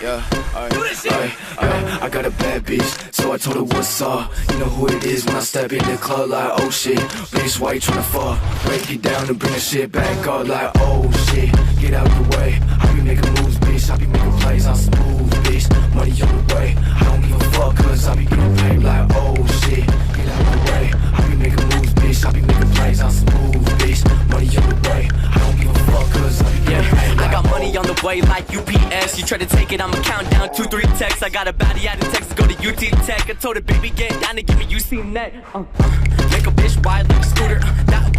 Yeah, alright, alright, alright. I got a bad bitch, so I told her what's up. You know who it is when I step in the club, like, oh shit. Bitch, why you tryna fuck? Break it down and bring the shit back up, like, oh shit. Get out the way. I be making moves, bitch. I be making plays, I'm smooth, bitch. Money it, I'ma count down two, three texts. I got a baddie out of Texas, go to UT Tech. I told her, baby, get down and give me UC net. Uh, make a bitch ride like a scooter. Uh,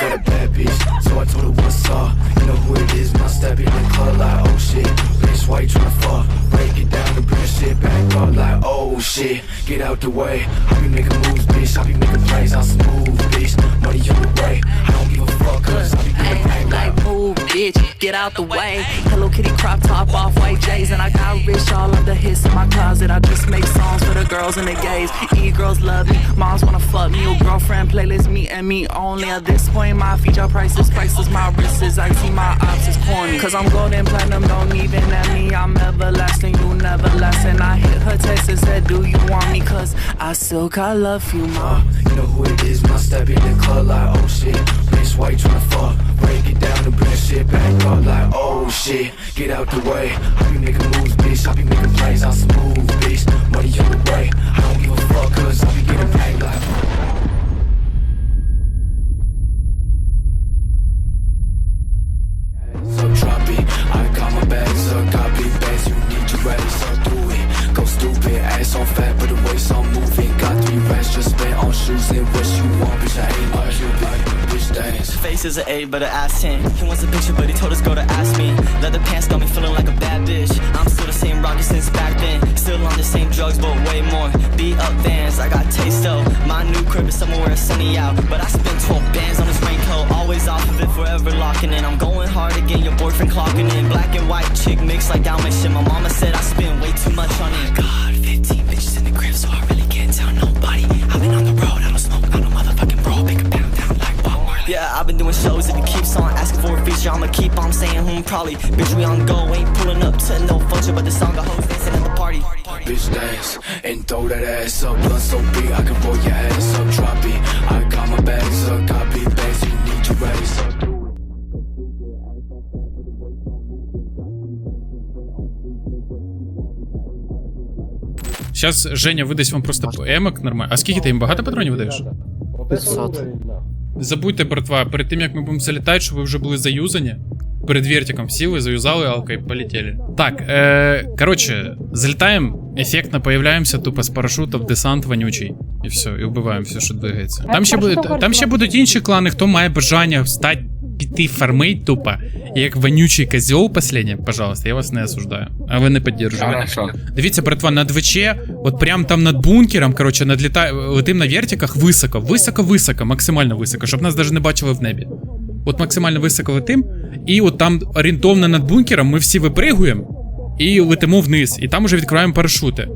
Got a bad bitch, so I told her what's up. You know who it is my step in the club, like, oh shit. Bitch, why you tryna fuck? Break it down and bring the shit back up, like, oh shit. Get out the way. I be making moves, bitch. I be making plays, I'm smooth, bitch. Money on the way. I don't give a fuck, cause I be getting paid, like, Like, move, bitch, get out the way. Hello Kitty crop top off white J's, and I got rich all the hits in my closet. I just make songs for the girls and the gays. E girls love me, moms wanna fuck me. Your girlfriend playlist, me and me only. At this point, my feature prices, prices, my wrist is icy, my ops is corny. Cause I'm golden platinum, don't even at me. I'm everlasting, you never last. And I hit her text and said, Do you want me? Cause I still got love for you, mom. You know who it is I step in the club, like, oh shit. Why you tryna fuck? Break it down and bring the shit back up, like, oh shit. Get out the way. I be making moves, bitch. I be making plays, I'm smooth, bitch. Money on the way. I don't give a fuck, cause I be getting paid, like. Face is an A, but an ass 10. He wants a picture, but he told us go to ask me. Leather pants got me feeling like a bad bitch. I'm still the same rocket since back then. Still on the same drugs, but way more. Beat up vans, I got taste though. My new crib is somewhere sunny out. But I spent 12 bands on this raincoat. Always off of it, forever locking in. I'm going hard again, your boyfriend clocking in. Black and white chick mix like Dalmatian. My mama said I spend way too much on it. God, feature, I'ma keep on saying hmm, probably. Bitch, we on go, ain't pulling up to no function, but the song got hoes dancing at the party. Bitch dance and throw that ass up. Blood so big I can roll your ass up. Drop it. I got my bags up. Got big bags. You need your ready. So do it. Зараз Женя видасть вам просто емок нормально. А скільки ти їм багато патронів видаєш? 500. Забудьте, братва, перед тим як ми будемо залітати, щоб ви вже були заюзані. Перед вертиком сіли, заюзали алкой, полетели. Так, е, короче, залітаємо, ефектно появляємося тупо з парашута в десант вонючий. І все, і вбиваємо все, що двигається. Там ще, буде, там ще будуть інші клани, хто має бажання встати, піти фармить тупо. Як вонючий козьол последнє, пожалуйста, я вас не осуждаю. А ви не підтримуєте. Дивіться, братва, на двиче, от прям там над бункером, короче, надліта... летим на вертиках високо, високо-високо, максимально високо, щоб нас навіть не бачили в небі. От максимально високо летим, і от там орієнтовно над бункером ми всі випригуємо і летимо вниз, і там уже відкриваємо парашути.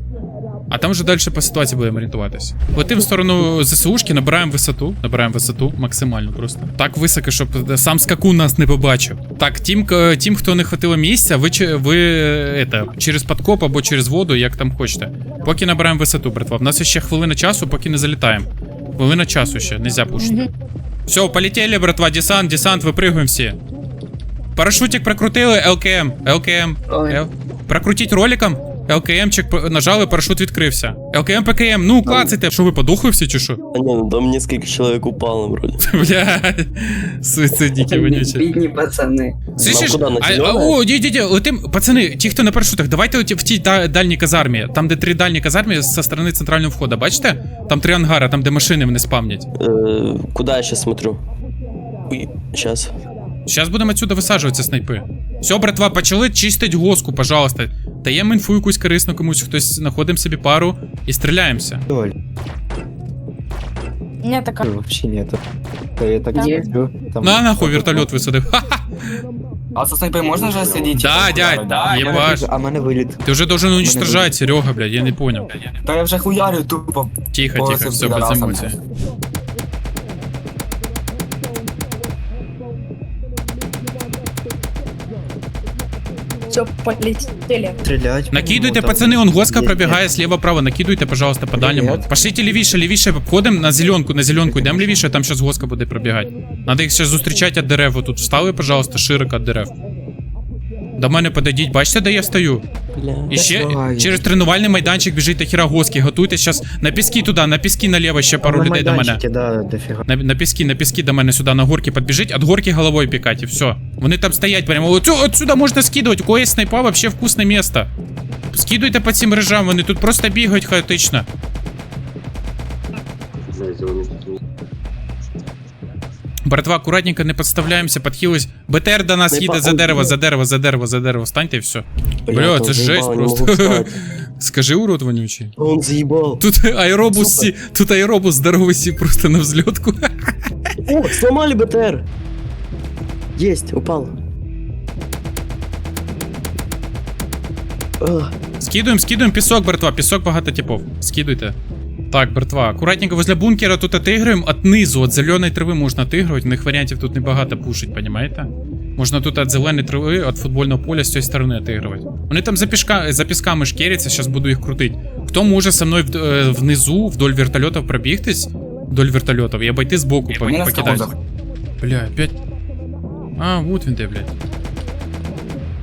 А там вже далі по ситуації будемо орієнтуватися. Летим в сторону ЗСУшки, набираємо висоту, набираємо висоту максимально просто. Так високо, щоб сам скакун нас не побачив. Так, тим, тим хто не хватило місця, ви, ви это, через подкоп або через воду, як там хочете. Поки набираємо висоту, братва. В нас ще хвилина часу, поки не залітаємо. Хвилина часу ще, нельзя пушити. Все, полетели, братва, десант, десант, випригуємо всі. Парашутик прокрутили, ЛКМ, ЛКМ. Ой. Прокрутіть роликом. ЛКМчик нажали, парашут відкрився. ЛКМ, ПКМ, ну клацайте. Що ви подохли всі чи що? А не, ну там несколько человек упало вроде. Бля, суїцидники вонючі. Бідні пацани. Слышиш? А, а, о, ді, ді, ді, летим, пацани, ті, хто на парашутах, давайте в тій да- дальній казармі, там, де три дальні казармі зі сторони центрального входу, бачите? Там три ангара, там, де машини вони спавнять. Э, куда я сейчас смотрю? Сейчас. Зараз будемо отсюда висаджуватися снайпи. Все, братва, почали чистить госку, пожалуйста. Даємо інфу якусь корисну комусь, хтось знаходимо собі пару і стріляємося. Не така. Вообще нету. Да я так смотрю. Там На нахуй вертольот висадив. Ха-ха. А со снайпой можно же сидеть? Да, дядь, Да, я- єбаш. А в мене виліт. Ти вже должен уничтожать, Серега, блядь, я не понял. Да я вже хуярю тупо. Тихо, тихо, все, без підарасам. емоцій. Все, полетели. Стрелять. Накидуйте, Ну, пацаны, он госка пробегает слева-право. Накидывайте, пожалуйста, по дальнему. Пошлите левіше, левіше, обходим на зеленку, на зеленку. Йдемо левіше, там сейчас госка буде пробігати. Надо їх сейчас зустрічати от дерев. Тут встали, пожалуйста, широко от дерев. До мене подойдіть, бачите, де я стою? Бля. І ще знаю. через тренувальний майданчик біжить хіра госки. Готуйтесь зараз на піски туди, на піски наліво ще пару На людей до мене. майданчике, Да. На, на піски, на піски до мене сюди на горки підбіжить, від горки головою пікать, і все. Вони там стоять прямо. От, от сюди можна скидувати, у кого є снайпа, вообще вкусне місто. Скидуйте по цим мережам, вони тут просто бігають хаотично. Братва, акуратненько не підставляємося, підхились. БТР до нас їде за дерево, за дерево, за дерево, за дерево. Станьте і все. Бля, це жесть просто. Скажи, урод вонючий. Он заебал. Тут аеробус, сі, тут аеробус здоровий сі просто на взлетку. О, сломали БТР. Есть, упал. Скидуємо, скидуємо пісок, братва, пісок багато типов. Скидуйте. Так, братва, акуратненько возле бункера тут отигруємо, от низу, от зеленої трави можна отигрувати, в них варіантів тут небагато пушить, понімаєте? Можна тут от зеленої трави, от футбольного поля з цієї сторони отигрувати. Вони там за, пішка, за пісками шкеряться, зараз буду їх крутити. Хто може со мною в- е, внизу, вдоль вертольотів пробігтись, вдоль вертольотів, і обійти збоку, по- покидати. Бля, опять. А, вот він де, блядь.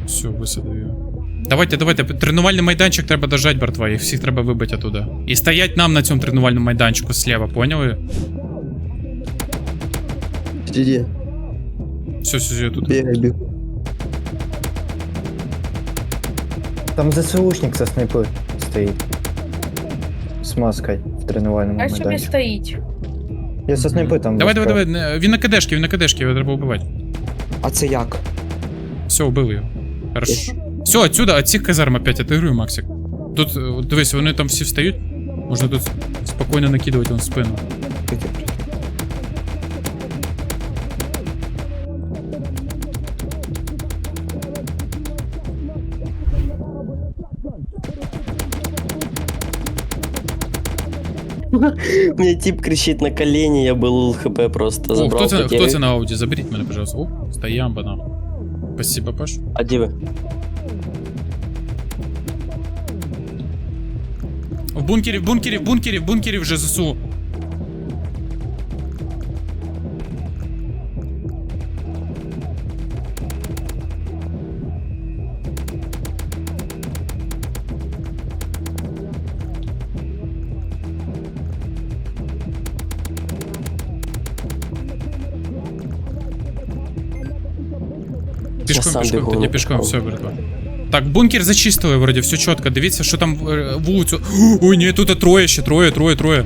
Все, висадив його. Давайте, давайте, тренувальний майданчик треба дожать, братва, їх всіх треба вибити оттуда. І стоять нам на цьому тренувальному майданчику слева, поняли? Иди, Все, все, все, тут. бегай, бегай. Там ЗСУшник со снайпи стоїть. З маской в тренувальному А собі майданчику. стоїть. Я со снайпи там. Давай, давай, давай, не- він на кадешки, він на кадешки, його треба вбивати. А це як? Все, убили його. Хорошо. Все, отсюда, от цих казарм опять отигрую, Максик. Тут, е, от дивись, вони там всі встають. Можна тут спокійно накидувати он в спину. Мне тип кричит на колени, я был ЛХП просто О, забрал хто це, потери. хто це на ауді? Заберіть мене, пожалуйста. О, стоям банан. Спасибо, Паш. А где вы? В бункері, в бункері, в бункері, в бункері вже ЗСУ. Пішком, сам пішком, бігу, тоді ну. пішком, все, братва. Так, бункер зачистили вроді, все чітко. Дивіться, що там е, вулицю. Ой, ні, тут троє ще, троє, троє, троє.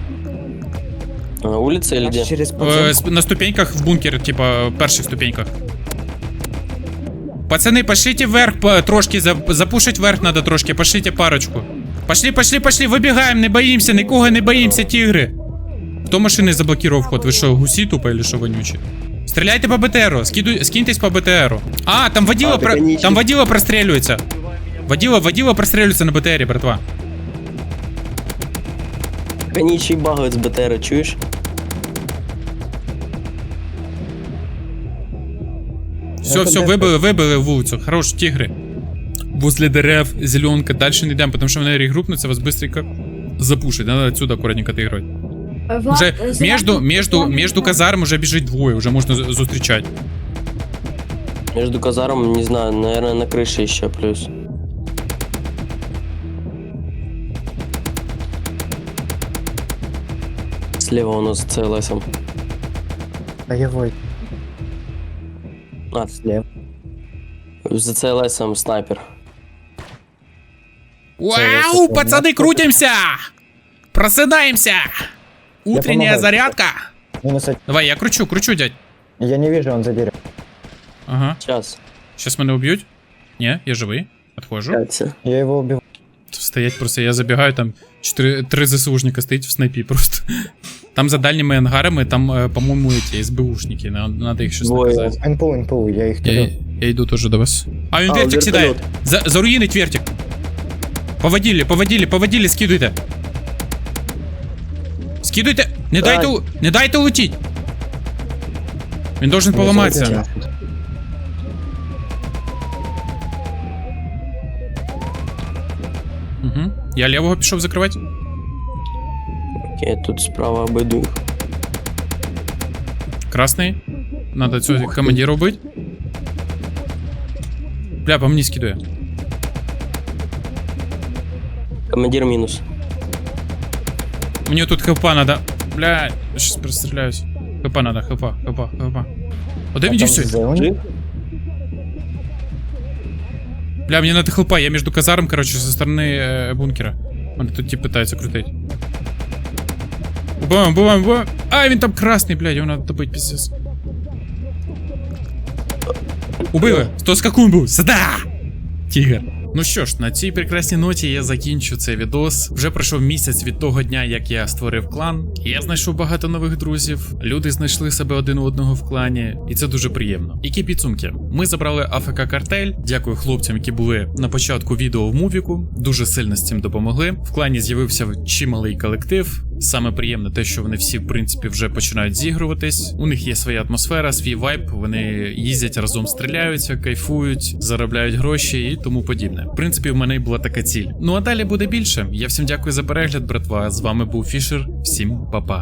На улице или где? Через Е, на ступеньках в бункер, типа, перших ступеньках. Пацаны, пошлите вверх по, трошки, за, запушить вверх надо трошки, пошлите парочку. Пошли, пошли, пошли, вибігаємо, не боїмося, нікого не боїмося, тігри. Хто машини заблокував вход? Ви що, гусі тупо или що вонючі? Стріляйте по БТРу, скиду, скиньтесь по БТРу. А, там водила, А, про... там чуть- водила прострелюється. Водила, водила прострелюється на БТРі, братва. Они еще и багают с БТР, чуешь? Все, все, вибили, вибили вулицю. Хорош, тігри. Возле дерев, зеленка. Дальше не йдемо, тому що вони регрупнуться, вас быстренько запушить. Надо отсюда аккуратненько отыгрывать. Уже между, между, между казарм уже біжить двоє, уже можна з- зустрічати. Между казаром, не знаю, наверное, на крыше еще плюс. Слева у нас ЦЛСом. А я вой. А, Слева. за ЦЛСом снайпер. Вау, пацаны, крутимся! Просынаемся! Утренняя помогаю. зарядка! Минус один. Давай, я кручу, кручу, дядь. Я не вижу, он за деревом. Ага. Сейчас. Сейчас мене уб'ють. Ні, я живий. Отходжу. Катя. Я его убил. Стоять просто, я забігаю, там 4, 3 ЗСУшника стоїть в снайпі просто. Там за дальніми ангарами, там, е, по-моєму, ці СБУшники, надо їх щось наказати. НПУ, НПУ, я їх Я, я йду теж до вас. А він А, вертик сідає. вертольот. За, заруїнить вертик. Поводили, поводили, поводили, скидуйте. Скидуйте. Не Дай. дайте, не дайте улетіть. Він должен поламатися. Угу. Я лівого пішов закривати. Окей, тут справа обойду їх. Красний. Надо цього командира убити. Бля, по мені скидує. Командир мінус. Мне тут хпа надо. Бля, сейчас простреляюсь. Хпа надо, хпа, хпа, хпа. А дай А иди там все. Бля, мне надо хлопа, я между казаром, короче, со стороны э, бункера. Он тут тип пытается крутить. Бам, бам, бам. А, він там красный, блядь, его надо добыть, пиздец. Убили! Хто скакун був? Сюда! Тігр. Ну що ж, на цій прекрасній ноті я закінчу цей відос. Вже пройшов місяць від того дня, як я створив клан. Я знайшов багато нових друзів. Люди знайшли себе один у одного в клані, і це дуже приємно. Які підсумки? Ми забрали АФК картель. Дякую хлопцям, які були на початку відео в мувіку. Дуже сильно з цим допомогли. В клані з'явився чималий колектив. Саме приємне те, що вони всі, в принципі, вже починають зігруватись. У них є своя атмосфера, свій вайб. Вони їздять разом, стріляються, кайфують, заробляють гроші і тому подібне. В принципі, в мене й була така ціль. Ну а далі буде більше. Я всім дякую за перегляд, братва. З вами був Фішер. Всім па-па.